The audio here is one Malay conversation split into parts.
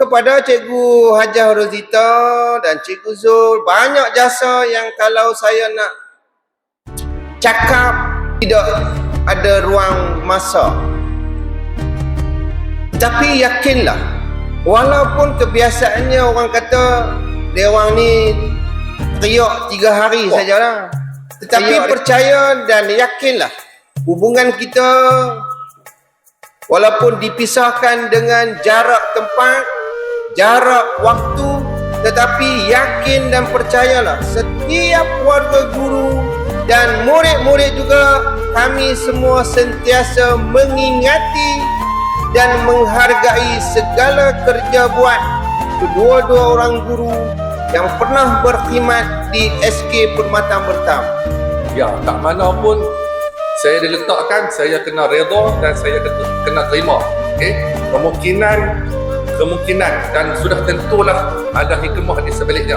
kepada Cikgu Hajah Rozita dan Cikgu Zul banyak jasa yang kalau saya nak cakap tidak ada ruang masa. Tapi yakinlah walaupun kebiasaannya orang kata dia orang ni teriak tiga hari sajalah. Tetapi percaya dan yakinlah hubungan kita walaupun dipisahkan dengan jarak tempat, jarak waktu tetapi yakin dan percayalah setiap warga guru dan murid-murid juga kami semua sentiasa mengingati dan menghargai segala kerja buat kedua-dua orang guru yang pernah berkhidmat di SK Permata Bertam. Ya, tak mana pun saya diletakkan, saya kena redha dan saya kena terima. Okey? Kemungkinan kemungkinan dan sudah tentulah ada hikmah di sebaliknya.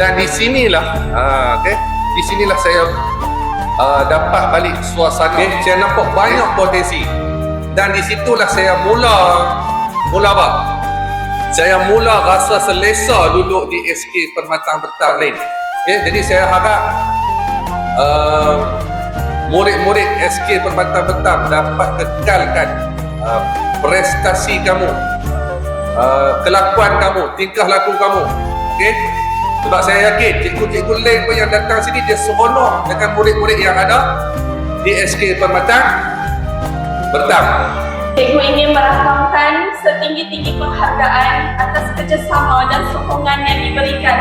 Dan di sinilah uh, okey, di sinilah saya uh, dapat balik suasana. Okay? Saya nampak banyak potensi. Dan di situlah saya mula mula apa? Saya mula rasa selesa duduk di SK Permata Bertam ni. Okay? Jadi saya harap uh, murid-murid SK Permata Bertam dapat kekalkan uh, prestasi kamu, uh, kelakuan kamu, tingkah laku kamu. Okey? Sebab saya yakin cikgu-cikgu lain pun yang datang sini dia seronok dengan murid-murid yang ada di SK Permata Bertam. Cikgu ingin merakamkan setinggi-tinggi penghargaan atas kerjasama dan sokongan yang diberikan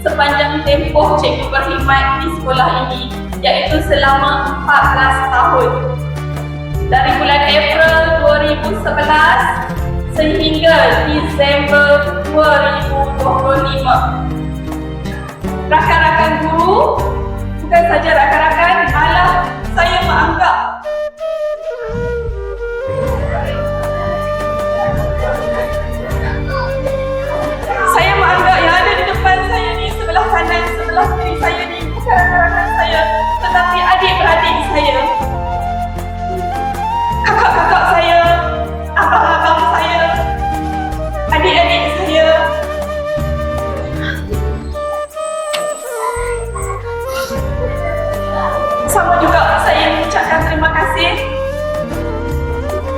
sepanjang tempoh cikgu berkhidmat di sekolah ini iaitu selama 14 tahun. Dari bulan April 2011 sehingga Disember 2025. Rakan-rakan guru, bukan saja rakan-rakan, malah saya menganggap kasih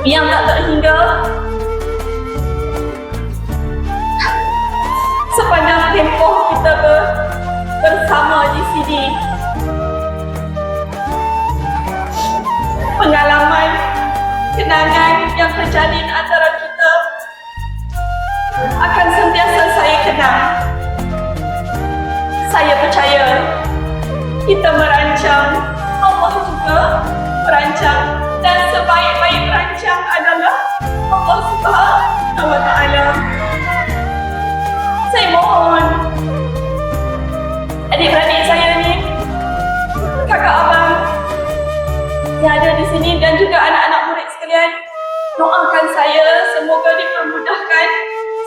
yang tak terhingga sepanjang tempoh kita ber, bersama di sini. Pengalaman, kenangan yang terjalin antara kita akan sentiasa saya kenang. Saya percaya kita merancang, Allah juga merancang dan sebaik-baik perancang adalah Allah Subhanahu wa taala. Saya mohon adik-beradik saya ni, kakak abang yang ada di sini dan juga anak-anak murid sekalian, doakan saya semoga dipermudahkan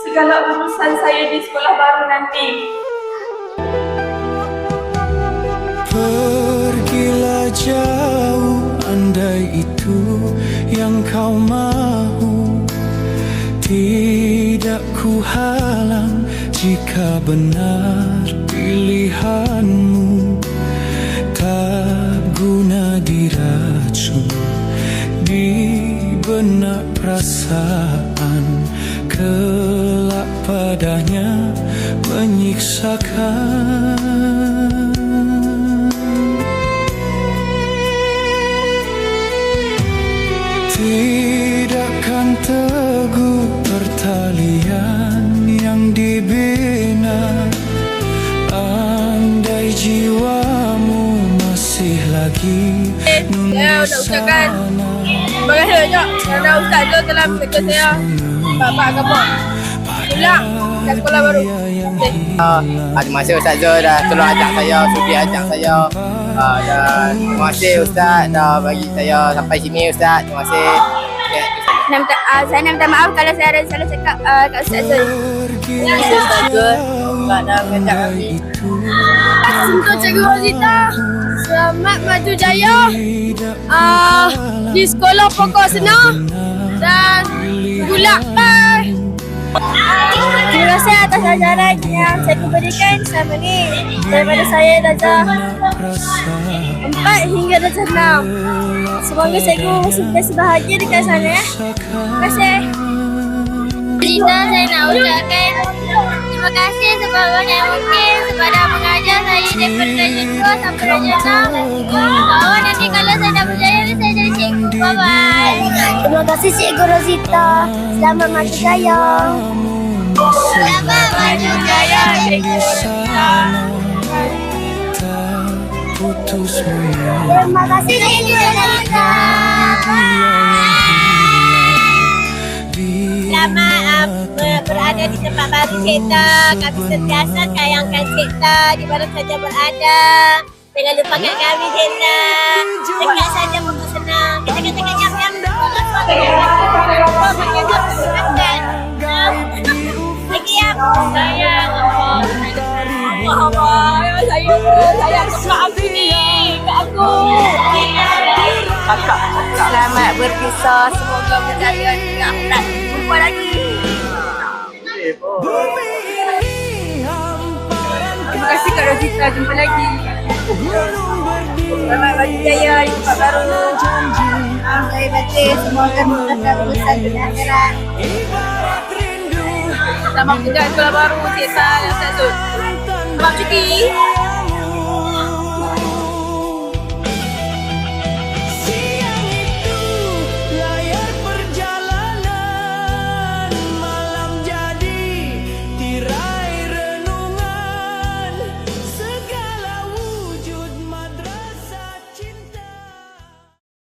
segala urusan saya di sekolah baru nanti. Yang kau mahu. Tidak ku halang jika benar pilihanmu. Tak guna diracun di benak perasaan. Kelak padanya menyiksakan jiwamu masih lagi. Saya nak ucapkan terima kasih banyak. Kerana Ustaz Zul telah bekerja saya. Bapak agama. Pulang ke sekolah baru. Uh, terima kasih Ustaz Zul. Dah tolong ajak saya, sudi ajak saya. Uh, dan terima kasih Ustaz dah bagi saya sampai sini Ustaz. Terima kasih. Ya, Nak minta, uh, Saya nak minta maaf kalau saya ada salah cakap uh, kat Ustaz Zul kasih Ustaz Zul kerana mengajak kami Untuk Cikgu Rosita. Selamat maju jaya. Uh, Di sekolah pokok senang. Dan Gulak bye kasih atas ajaran yang saya berikan selama ni daripada saya darjah empat hingga darjah enam. Semoga cikgu sentiasa bahagia dekat sana ya. Terima kasih. Cerita saya nak ucapkan terima kasih sebanyak mungkin kepada mengajar saya daripada darjah dua sampai darjah enam dan cikgu bahawa nanti kalau saya dah berjaya saya jadi cikgu. Bye bye. Terima kasih Cikgu Rosita. Selamat maju jaya. Terima kasih. Selamat uh, ber- berada di tempat baru kita. Kami sentiasa sayangkan kita di mana saja berada. Jangan lupakan kami kita. Dekat saja pokok senang. Kita katakan yang yang Lagi Selamat berpisah. Semoga berjaya di akhirat. Jumpa lagi. Terima kasih Kak Rosita. Jumpa lagi. Selamat bagi jaya di tempat baru. Ah, saya baca semoga mudahkan urusan di akhirat. Selamat berjaya sekolah baru. Cik Sal. Selamat cuti.